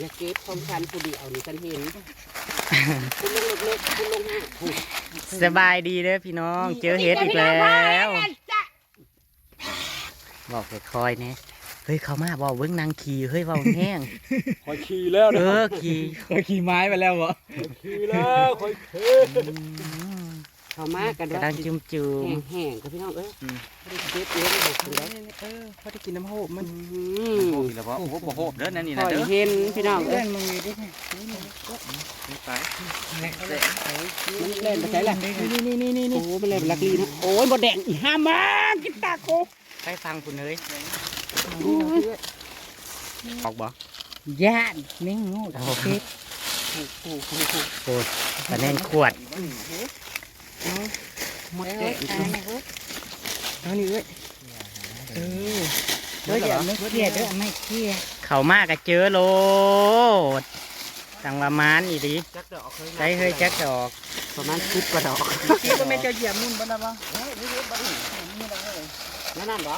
อย่าเก็บของฉันผู้เดียวนี่ฉันเห็นคุณลงเล็กๆคุณลงห้าคุณสบายดีเด้อพี่น้อง เจอเห็ดอีกแล้วบอกค่อยๆเนี่ยเฮ้ยเขามาบอกเบิ้งนางขี่เฮ้ยเบาแห้งคอยขี่แล้วเอนะอขี่คอยขี่ไม้ไปแล้วเหรอขี่แล้วคอยขี่ เขามากันกระว่าดังจุ่มจุ่มแห้งๆกับพี่น้องเอ้ยไม่ได้เก็บเองเลยคุณได้เออพอได้กินน้ำโหบมันอืมโอ้ยแล้วพอโอ้โหโหบเด้อนั่นนี่คนะอยเด้อเห็นพี่น้องเอ้ยมึงมีดิไปมันเล่นไปใช่แหละนี่นี่นี่นี่โอ้มันเล่นเป็นลักลีนะโอ้ยบดแดงอีห้ามมากินตาโคไปฟังคุณเลยออกบ่ย่านแม่งงูโอ้โหโอ้โหโอ้โหโคตรตะแน่นขวด หมดแดงเอานี่เอ้ยเออเฮ้ยอย่าไม่เครียดเด้อไม่เครียดเขามากก็เจอโลดตังประมาณอีดีจักดอกเคยใช้เฮ้ยแจ็คดอกประมาณสิบกว่าดอกที่ก็ไม่จะเหยียบมุ่นบ้างนะบ้างนั่นนั่นเหรอ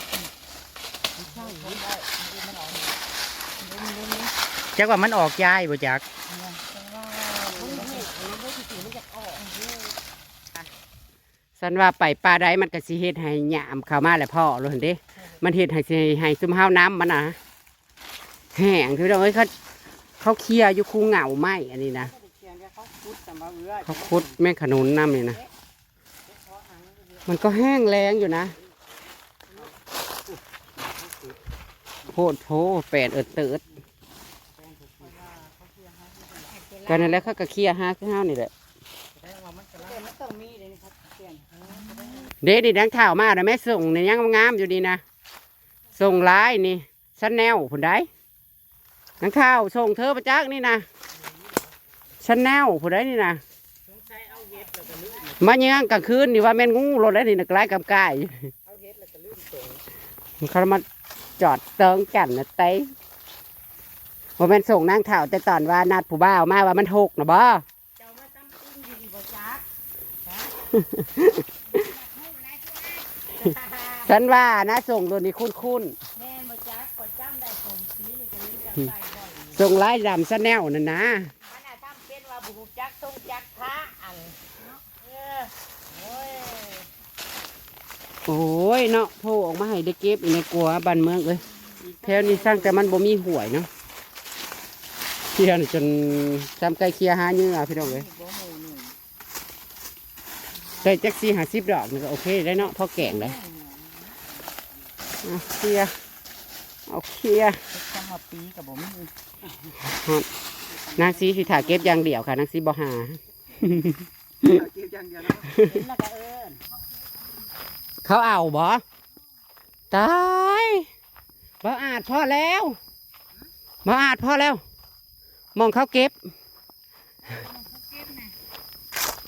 จักว่ามันออกยายบ่จัก สันว่าไปปลาใดมันก็สิเฮ็ดให้หยามเข้ามาแหละพ่อรู้เห็นเด้ มันเฮ็ดให้สิให้ซุมห้าวน้ำมันนะแห้งคือเราเอ้ยเขาเขาเคลียร์อยู่คูเหงาไม้อันนี้นะเขาคุดแม่งขนุนน้ำนี่นะมันก็แห้งแรงอยู่นะโพดโพแปดเอิดเติดก็นั่นแหละเขาก็เคลียร์ห้าคือห้าวนี่แหละ เด็ดดิดังข่าวมาแต่แม่ส่งในยังงามอยู่ดีนะส่งร้ายนี่ชั้นแนวผุนได้นังข่าวส่งเธอประจักษ์นี่นะชั้นแนวผุนได้นี่นะมาเยังกลางคืนนี่ว่าแม่นงูรถได้นี่นะกลายกับกายมันเขามาจอดเติงกันนะเต้ว่าแม่นส่งนางข่าวแต่ตอนว่านัดผู้บ่าวมาว่ามันหกนะบ่ ฉันว่านะส่งตัวนี้คุ้นคุ้นแม่นบ่จักก็จำได้ผมสีนี่ก็เลยจำได้บ่อยๆส่งไล่ดำซะแนวนั่นนะมันน่ะทำเป็นว่าบุกจักทรงจักพระอันเนาะเออโอ้ยโอ้ยเนาะโผล่ออกมาให้ได้เก็บอีกในกลัวบ้านเมืองเลยแถวนี้สร้างแต่มันบ่มีหวยเนาะเคลียร์นี่จนจำไกลเคลียร์หาเนื้อพี่น้องเลยใส่แจ็คซี่หาสิบดอกนี่ก็โอเคได้เนาะพอแกงเลย เอาเคลียร์เอาเคลียร์ข้าวปีกับผมนางซีสิถ่าเก็บอย่างเดียวค่ะนางซีบ่หาเห็นแล้วก็เอิ้นเขาเอาบ่ตายบ่อาจพอแล้วบ่อาจพอแล้ว มองเขาเก็บ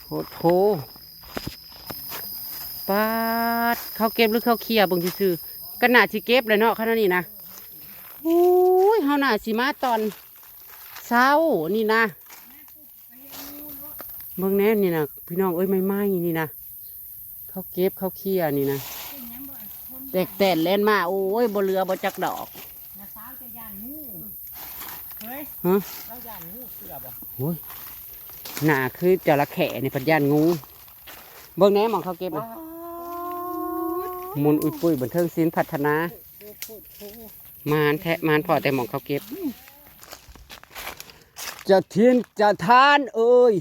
โหดโถปาดเขาเก็บหรือเขาเคลียร์เบางทีซื้อๆ ก็น่าสิเก็บเลยเนาะขนาดนี้นะโอ้ยเฮาน่าสิมาตอนเช้านี่นะเบิ่งแน่นี่นะพี่น้องเอ้ยไม่ไหม้นี่นะเขาเก็บเขาเคลียร์นี่นะเป็นหยังบ่อันคนแตกแต่นเล่นมาโอ้ยบนเรือบ่จักดอกนะสาวจะย่านงูเฮ้ยฮะเราย่านงูเสือบ่โอ้ยหนาคือจระเข้ในพันยานงูเบิ่งแหน่หมองเขาเก็บนะ มุนอุยปุยบนเทิงศิลป์พัฒนามานแทะมานพอแต่หมองเขาเก็บ จะเทียนจะทานเอ้ย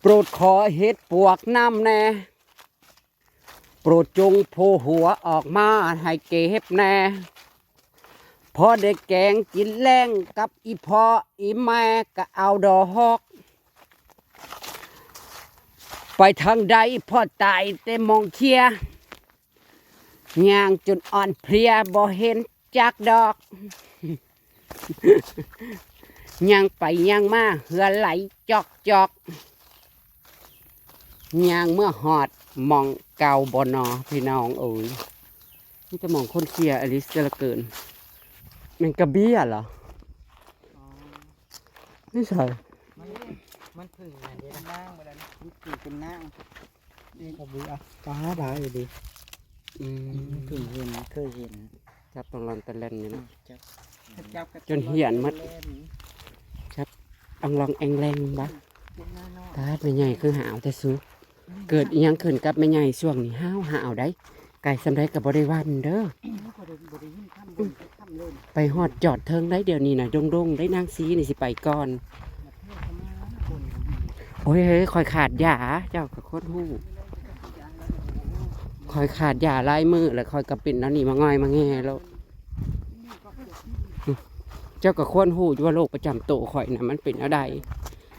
โปรดขอเห็ดปวกน้ำแน่โปรดจงโผหัวออกมาให้เก็บแน่พอได้แกงกินแรงกับอีพ่ออีแม่ก็เอาดอกฮอก ไปทางใดพ่อตายแต่มองเคียย่างจนอ่อนเพลียบ่เห็นจากดอกย่างไปย่างมาเหือไหลจอกจอกย่างเมื่อหอดมองเก่าบนอพี่น้องเอ้ยนี่จะมองคนเคียอลิสเหลือเกินมันกระเบี้ยเหรอไม่ใช่ มันพึ่งอันนี้นะนั่งไปแล้วมันพึ่งเป็นนั่งผมดูอะปลาได้อยู่ดิอืมพึ่งเห็นเคยเห็นจับตรงลอนตะเล่นนี่เนาะจับกับจนเหี่ยนหมดอังลองแองแรงบะตาดไม่ใหญ่คือหาวแต่สูเกิดอิหยังขึ้นกับไม่ใหญ่ช่วงนี้ห้าวหาวได้ไก่สำไรกับบริวันเด้อไปหอดจอดเทิงได้เดี๋ยวนี้นะดงดงๆได้นางซีนี่สิไปก่อน โอ้ยเฮ้ยคอยขาดยาเจ้ากับโคตรหู้คอยขาดยาลายมือแล้วคอยกระปิ่นแล้วนี่มาง่อยมาแง่แล้ว เจ้าก็ควรหู้ยัว่าโรคประจำตัวข่อยนะมันเป็นอะไร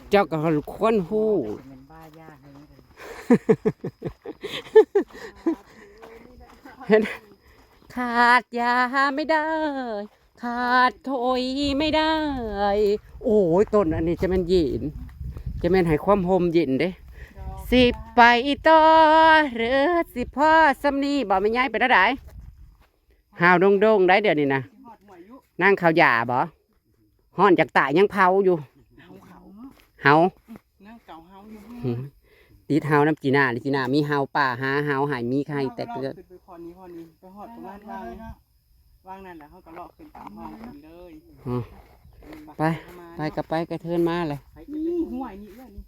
เจ้าก็ควรหู้เป็นบ้าย่าให้เลยขาดยาไม่ได้ ขาดถอยไม่ได้ โอ้ยต้นอันนี้จะเป็นยิน จะเป็นให้ความโฮมเย็นเด้ สิไปต่อหรือสิพ่อสำนีบอกไม่ย้ายไปแล้วได้หาวดงดงๆได้เดี๋ยวนี้นะนั่งเขาวหยาบ่ห่อนจากตายยังเผาอยู่เฮานั่งเก่าเฮาอยู่หืมติดเฮาน้ำจีน่านี่จีน่ามีเฮาป่าหาเฮาหายมีใครแต่เกิดขึ้นไปพอนี้พอนี้ไปหอดประมาณวางวางนั่นแหละเขาก็เลาะขึ้นตามห้องขึ้นเลยอืม ไป ไปกับไปกระเทินมาเลยไปนี่ห่วยนี่เรื่องนี้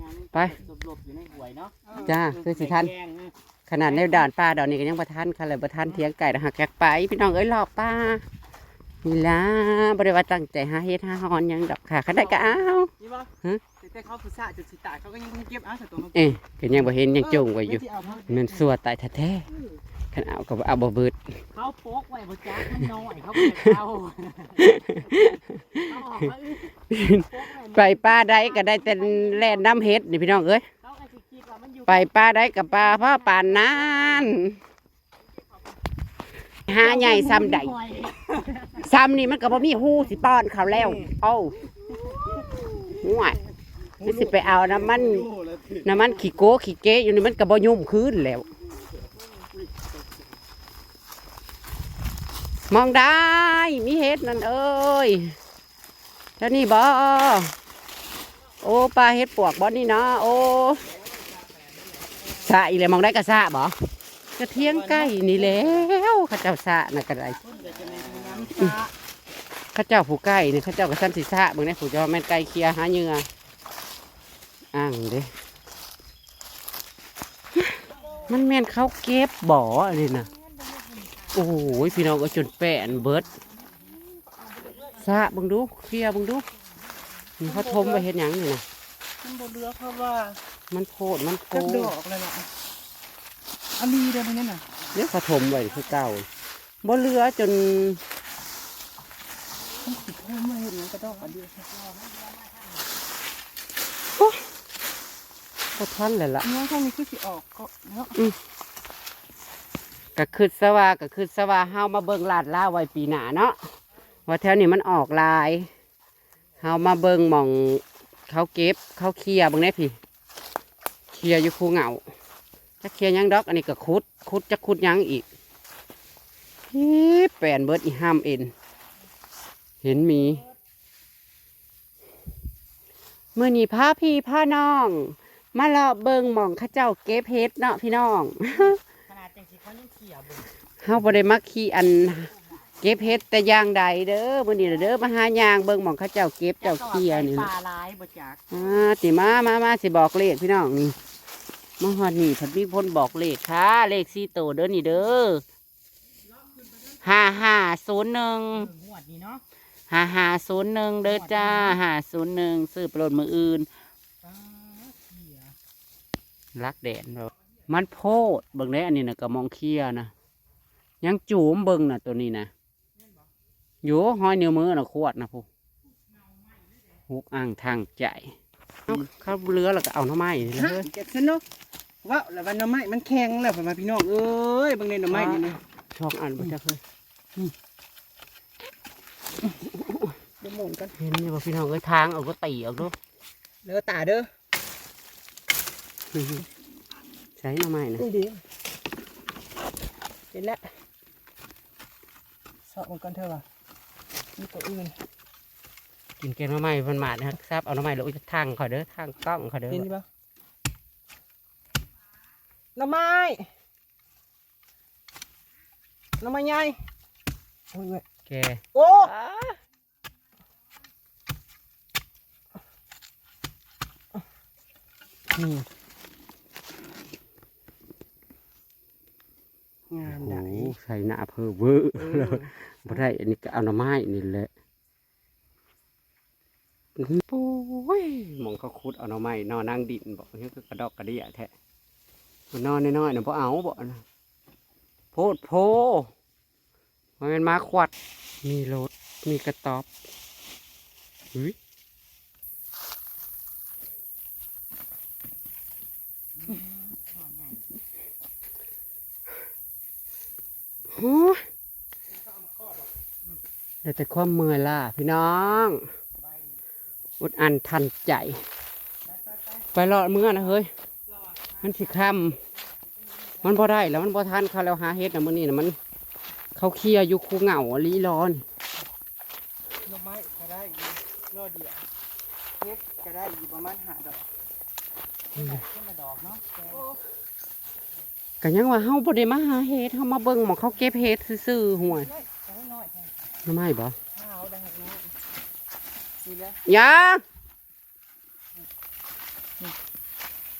งานนี่ไป หลบๆอยู่ในห่วยเนาะจ้าคือสิทันแกงะขนาดในด่านป้าดอนนี้ก็ยังประทันค่ะเลยประทันเทียงไก่หักแกกไป พี่น้องเอ้ยหลอกป้านี่ล่ะบริวารตั้งใจหาเฮ็ดหาฮอนหยังดอกค่ะขันได้ก็เอา นี่บ่ฮะ แต่เขาผู้สาจุดสิตายเขาก็ยังเก็บเอาแต่ตัวมันเอ๊ะก็ยังบ่เห็นยังจงไว้อยู่เที่เอาเท่ามันสัวตายแท้ๆ ขันเอาก็บ่เอาบ่เบิดเขาโป๊กไว้บ่จักมันน้อยเขาก็เลยเอาเอาออกมาอื้อโป๊กไว้ไปป้าได้ก็ได้แต่แล่นน้ำเฮ็ดนี่พี่น้องเอ้ยเขาก็สิคิดว่ามันอยู่ไปป้าได้กับป้าพ่อปานนั้นหาใหญ่ซ้ำใดซ้ำนี่มันก็บ่มีหูสิป้อนเขาแล้วเอ้าห่วยนี่สิไปเอาน้ำมันน้ำมันขี้โก้ขี้เก๊อยู่นี่มันก็บ่ยุ่มคืนแล้ว มองได้ มีเฮ็ดนั่นเอ้ยเท่านี้บ่โอ้ปลาเฮ็ดปวกบ่นี่เนาะโอ้สะอีเลยมองได้กระสะบ่กระเทียงไก่นี่แล้วข้าเจ้าสะน่ะกระไรข้าเจ้าผู้ไก่นี่เข้าเจ้าก็ซ้ำสิสะเบิ่งได้ผู้เจ้าแม่นไก่เคลียหาเหยื่ออ้างเด้มันแม่นเขาเก็บบ่ออะไรนะ โอ้โหพี่น้องก็จนแป้นเบิดสะเบังดูเคลียร์เบังดูนี่เขาทมไปเห็นหยังนี่นะมันบ่เหลือเพราะว่ามันโพดมันโพจักดอกเลยล่ะอันนี้เด้อมันนั่นน่ะเดี๋ยวเขาทมไว้คือเก่าบ่เหลือจนมันสิโทรมาเห็นหยังก็ดอกอันเดียวบ่ทันเลยล่ะ เนื้อข้างนี้คือสิออกก็เนาะ ก็คือสว่าก็คือสว่าเฮามาเบิ่งลาดล่าไว้ปีหน้าเนาะว่าแถวนี้มันออกลายเฮามาเบิ่งหม่องเขาเก็บเขาเคลียบิ่งได้พี่เคลียอยู่คูเหงาจะเคลียยังดอก อันนี้ก็ขุดขุดจะขุดยังอีกฮีแปนเบิดอีห้ามเอ็น เห็นมีเมื่อนี้พาพี่พาน้อง มาเลาะเบิงหม่องข้าเจ้าเก็บเฮ็ดเนาะพี่น้อง เขายังเขี่ยเบิ่งเฮาบ่ได้มาขี่อัน เก็บเฮ็ดแต่อย่างใดเด้อมื้อนี้น่ะเด้อมาหายางเบิ่งหม่องเขาเจ้าเก็บเจ้าเคียนี่ปล่ะลาหลายบ่จักอ่าติมามามาสิบอกเลขพี่น้องนี่มาฮอดนี่เพิ่นมีคนบอกเลขค่ะ เลข4โตวเด้อนี่เด้อ5501งวดนี้เนาะ5501เด้อจ้า501ซื้อไปโหลดมื้ออื่นปลาเขี่ยรักแดดเนาะ มันโพดเบิ่งได้อันนี้น่ะก็มองเคลียร์นะยังจูมเบิ่งน่ะตัวนี้นะอยู่ห้อยนิ้วมือนะขวดนะพูฮุกอ่างทางใจเอาเข้าเรือแล้วก็เอาหน้ำไม้นี่เลยเจ็บซะเนาะว้าวแล้ววันหน่อไม้มันแข็งแล้วพ่อแม่พี่น้องเอ้ยเบิ่งในหน่อไม้นี่นะช่องอันบ่จักเลยเดี๋ยวหมุนกันเห็นนี่บ่พี่น้องเอ้ยทางเอาก็ตีเอาดูเด้อตาเด้อ ใช้หน้ำไม้นะนี่ดีเห็นแล้วสอบมันกันเถอะว่ะมีตัวอื่นกินแกงหน้ำไม้มันหมาดนะครับทราบเอาหน้ำไม้ลงจากทางเขาเด้อทางกล้องเขาเด้อเห็นปะหน่อไม้หน่อไม้ใหญ่โอ้ยเว้ยแกโอ้นี่งาน โอ้ ใดโหใส่หน้าเพอเวอร์เออบ่ได้ อันนี้ก็เอาหน่อไม้นี่แหละโอ้ยหมองเขาคุดเอาหน่อไม้นอนนั่งดินบอกนี่คือกระดอกกระเดี่ยแท้มันนอนน้อยๆน่ะบ่เอาบ่นะโพดโพมันเป็นมาขวัด มีรถมีกระต๊อบเฮ้ย โอ้ยได้แต่ความเมื่อยล่ะพี่น้องอดอันทันใจ ไปรอดเมื่อนะเฮ้ย มันสิค่ำมันพอได้แล้วมันพอทันเขาแล้วหาเฮ็ดนะมื้อนี้นะมัน เขาเคลียร์อยู่คูเหงาลีร้อนหน่อไม้ก็ได้อีกรอเดียวเฮ็ดก็ได้อีกประมาณห้าดอกขึ้นมาขึ้นมาดอกเนาะแกก็ยังว่าเฮาบ่ได้มาหาเฮ็ดเฮามาเบิ่งหมองเขาเก็บเฮ็ดซื่อๆห่วยเฮ้ยเอาให้น้อยแทนทำไมบ่ข้าวได้หักน้อยนี่แหละยา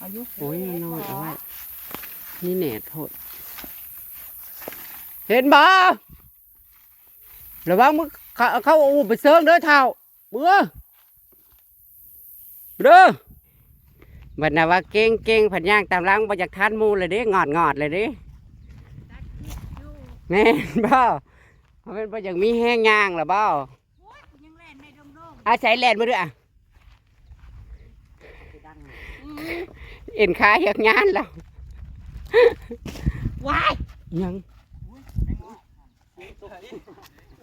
อายุโอ้ยน้อยเอาไว้นี่แหนดโพดเห็นบ่ระวังมึงเขาเขาเอาไปเซิงเด้อเท่าเบื่อเด้อ บัดน่ะว่าเก่งเก่งผันย่างตามหลังบ่อยากทานหมูเลยเด้งอดงอดเลยเด้แม่นบ่เขาเป็นบ่อยากมีแห้งย่างหรอบ่ยังเล่นในดงดงอาศัยแลนมาด้วยอะเอ็นขาอยากงานแล้วว้ายยัง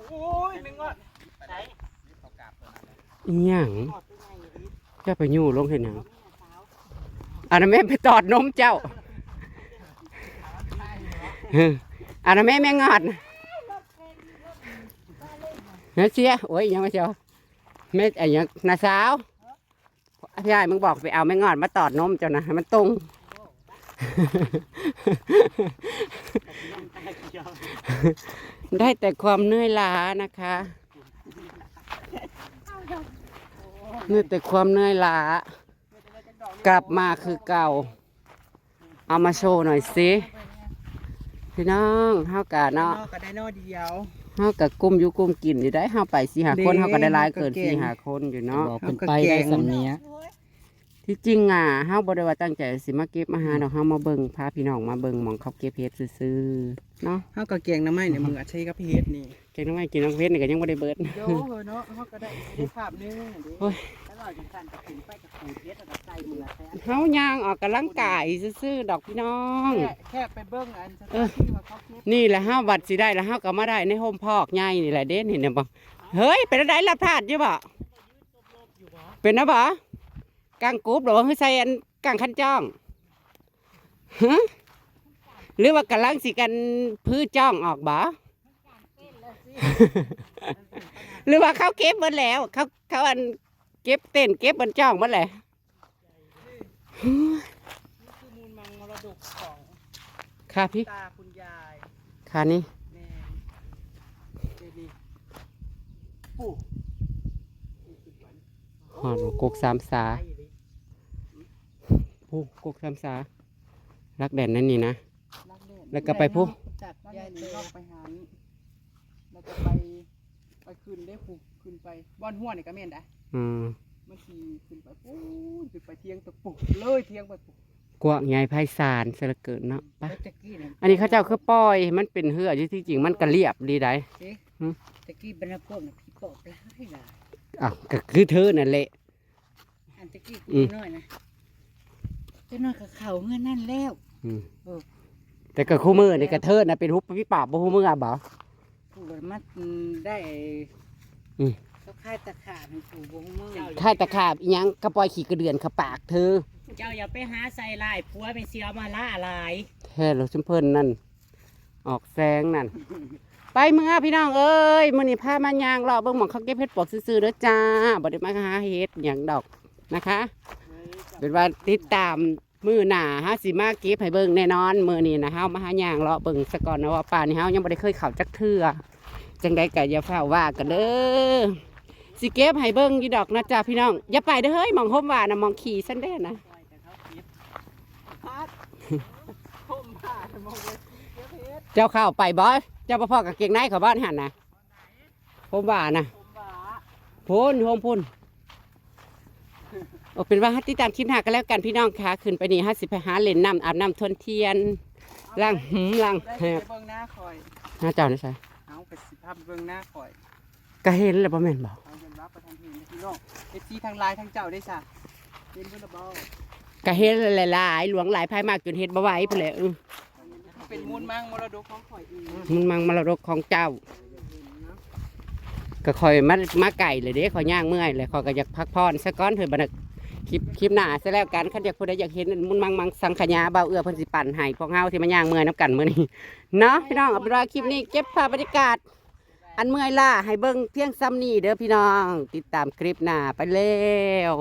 โอ้ยแมงงอดใส่อิหยังงอดเป็นไงดิจะไปยู่ลงเห็นหยัง อันนั้นแม่ไปตอดนมเจ้าอันนั้นแม่แม่งอดเฮ้ยเสียโอ้ยยังไม่เจ้าแม่ไอ้ยังนาสาวพี่ไอ้มึงบอกไปเอาแม่งอดมาตอดนมเจ้านะให้มันตรงได้แต่ความเหนื่อยล้านะคะเหนี่อยแต่ความเหนื่อยล้า กลับมาคือเก่า เอามาโชว์หน่อยสิพี่น้องเฮากะเนาะเนาะก็ได้นอเดียวเฮากะกุ้มอยู่กุ้มกินอยู่ได้เฮาไปสี่หาคนเด้เฮาก็ได้หลายเกินก็เก่งสี่หาคนอยู่เนาะบอกเป็นไปได้สำเนียที่จริงอะเฮาบ่ได้ว่าตั้งใจสิมาเก็บมาหาดอกเฮามาเบิ่งพาพี่น้องมาเบิ่งหมองเขาเก็บเฮ็ดซื่อๆเนาะเฮาก็เก่งนะไม้เนี่ยมึงอาใช้กับเฮ็ดนี่เก่งน้ำไม้กินน้ำเพชรนี่ก็ยังบ่ได้เบิดโยเนาะเฮาก็ได้ได้ภาพหนึงดิโอ้ย แล้วเราจังซั่นก็ขึ้นไปกับขูดเฮ็ดแล้วก็ใส่มือแทนเฮาย่างออกกำลังกายซื่อๆดอกพี่น้อง แค่แค่ไปเบิ่งอันสถานที่ว่าเขาเก็บนี่แหละเฮาบัดสิได้แล้วเฮาก็มาได้ในโฮมพอกใหญ่นี่แหละเด้นี่เนี่ยบ่เฮ้ยเป็นอะไรรับทาดอยู่บ่เป็นนะบ่กางกรุ๊บหรือว่าคือใส่อันกางคันจ้องฮะหรือว่ากำลังสิกันพื้จ้องออกบ่ หรือว่าเขาเก็บหมดแล้ว เขาเขาอันเก็บเต้นเก็บบนจ้องหมดเลยคือมูลมังมรดกของค่ะพี่ตาคุณยายค่ะนี่แม่เจดีปู่หอนกกสามสาไปเลยโอ้กกสามสารักแดนนั่นนี่นะรักเล่นแล้วก็ไปผู้จากยายนี่ก็ไปหานี่แล้วก็ไปไปขึ้นได้ผูกขึ้นไปบ้านหัวนี่ก็แม่นได้ อืมมันขี่ขึ้นไปปู้นขึ้นไปเทียงตะปุกเลยเทียงไปปุกกวางใหญ่ไพศาลเสยเหลอเกินเนาะไปแล้วตะกี้น่ะอันนี้เขาเจ้าคือปล่อยมันเป็นเหืออยู่ที่จริงมันก็เรียบดีได้เอ๊ะหืมตะกี้บรรณพวกน่ะพี่ปอบหลายหลายอ้าวก็คือเธอนั่นแหละ อันตะกี้อืกูมน้อยนะเจ้าน้อยกับเขาเงื่อนนั่นแล้วอืมเออแต่ก็คู่มือนี่กระเทิดนะเป็นฮุบพี่ปราบบ่คู่มืออะบ่ผูกมัดได้อืม เขาค่ายตะขาบให้ผูกวงมือถ้าตะขาบอีหยังกระปล่อยขี่กระเดือนเขาปากเธอเจ้าอย่าไปหาใส่ลายผัวเป็นเสียมาล่าลายแท้รถชุมเพิ่นนั่น ออกแซงนั่น ไปเมื่อพี่น้องเอ้ยมื้อนี้พามายางรอเบิ่งหมองเขาเก็บเฮ็ดปลวกซื่อๆเด้อจ้าบ่ได้มาหาเฮ็ดหยังดอกนะคะ เป็นว่าติดตามมื้อหน้าฮะสิมาเก็บให้เบิ่งแน่นอนมื้อนี้นะเฮามาหายางรอเบิ่งซะก่อนนะว่าป่านนี้เฮายังบ่ได้เคยเข้าจักเทื่อจังใดก็อย่าเฝ้าว่ากันเด้อ สิเก็บให้เบิ่งอยู่ดอกนะจ๊ะพี่น้อง อย่าไปเด้อเฮ้ยหมองห่มว่านะหมองขี่ซันเด้อนะปล่อยแต่เขาคิดพัดผมผ่าทำไมเว้ยเก็บเฮ็ดเจ้าเข้าไปบ่เจ้าบ่พ่อกับเกงในเขาบ้านหันนะผมว่านะผมบ้าพุ่นโฮมพุ่นโอเป็นว่าฮัตติดตามคลิปหน้ากันแล้วกันพี่น้องค่ะขึ้นไปนี่ฮัสิไปหาเล่นน้ำอาบน้ำทวนเทียนล้างหืมล้างได้แหไปบเบิ่งหน้าคอยหน้าเจ้านี่ใช่เอาไปสิภาพเบิ่งหน้าคอยก็เห็นแล้วบ่แม่นบอกเอายอม รับประทานเพลงนะพี่น้องเอฟซีทางไลน์ทางเจ้าได้จ้ะเป็นเพื่อนระเบ้าก็เห็นหลายๆหลวงหลายภายมากจนเฮ็ดบ่ไหวพุ่นแหละเออเป็นมูลมังมรดกของข่อยเองมันมังมรดกของเจ้า ก็คอยมามาไก่เลยเด้ขอย่างเมื่อยเลยขอยก็อยากพักผ่อนสักก้อนเถอะบัดนคลิปคลิปหน้าซะแล้วกันคันอยากผู้ใดอยากเห็นมุนมังมังสังขยาเบาเอื้อเพิ่นสิปั่นให้พวกเฮาที่มาย่างเมื่อยน้ำกันมื้อนี้เนาะพี่น้องเอาเป็นว่าคลิปนี้เก็บภาพบรรยากาศ อันเมื่อยล่าให้เบิ่งเพียงซ้ำนี้เด้อพี่น้อง ติดตามคลิปหน้าไปแล้ว